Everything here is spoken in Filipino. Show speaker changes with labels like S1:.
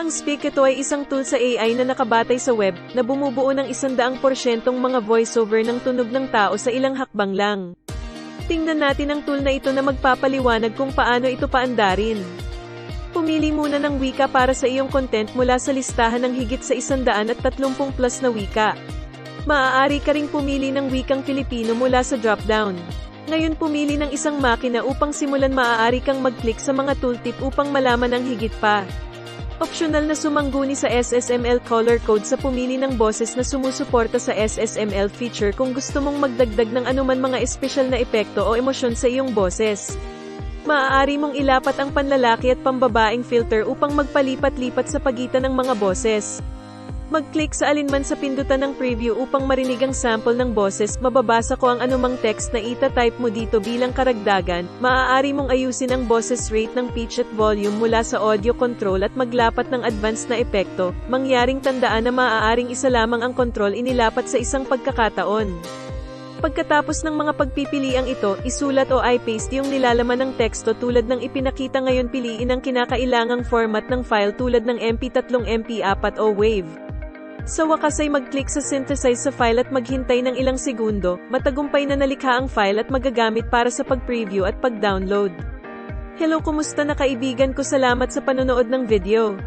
S1: Ang Speak ito ay isang tool sa AI na nakabatay sa web, na bumubuo ng isandaang porsyentong mga voiceover ng tunog ng tao sa ilang hakbang lang. Tingnan natin ang tool na ito na magpapaliwanag kung paano ito paandarin. Pumili muna ng wika para sa iyong content mula sa listahan ng higit sa 130 plus na wika. Maaari ka ring pumili ng wikang Filipino mula sa dropdown. Ngayon pumili ng isang makina upang simulan maaari kang mag-click sa mga tooltip upang malaman ang higit pa. Optional na sumangguni sa SSML color code sa pumili ng boses na sumusuporta sa SSML feature kung gusto mong magdagdag ng anuman mga espesyal na epekto o emosyon sa iyong boses. Maaari mong ilapat ang panlalaki at pambabaing filter upang magpalipat-lipat sa pagitan ng mga boses. Mag-click sa alinman sa pindutan ng preview upang marinig ang sample ng boses, mababasa ko ang anumang text na ita-type mo dito bilang karagdagan, maaari mong ayusin ang boses rate ng pitch at volume mula sa audio control at maglapat ng advanced na epekto, mangyaring tandaan na maaaring isa lamang ang control inilapat sa isang pagkakataon. Pagkatapos ng mga pagpipiliang ito, isulat o i-paste yung nilalaman ng teksto tulad ng ipinakita ngayon piliin ang kinakailangang format ng file tulad ng MP3, MP4 o WAV. Sa wakas ay mag-click sa synthesize sa file at maghintay ng ilang segundo, matagumpay na nalikha ang file at magagamit para sa pag-preview at pag-download. Hello kumusta na kaibigan ko salamat sa panonood ng video.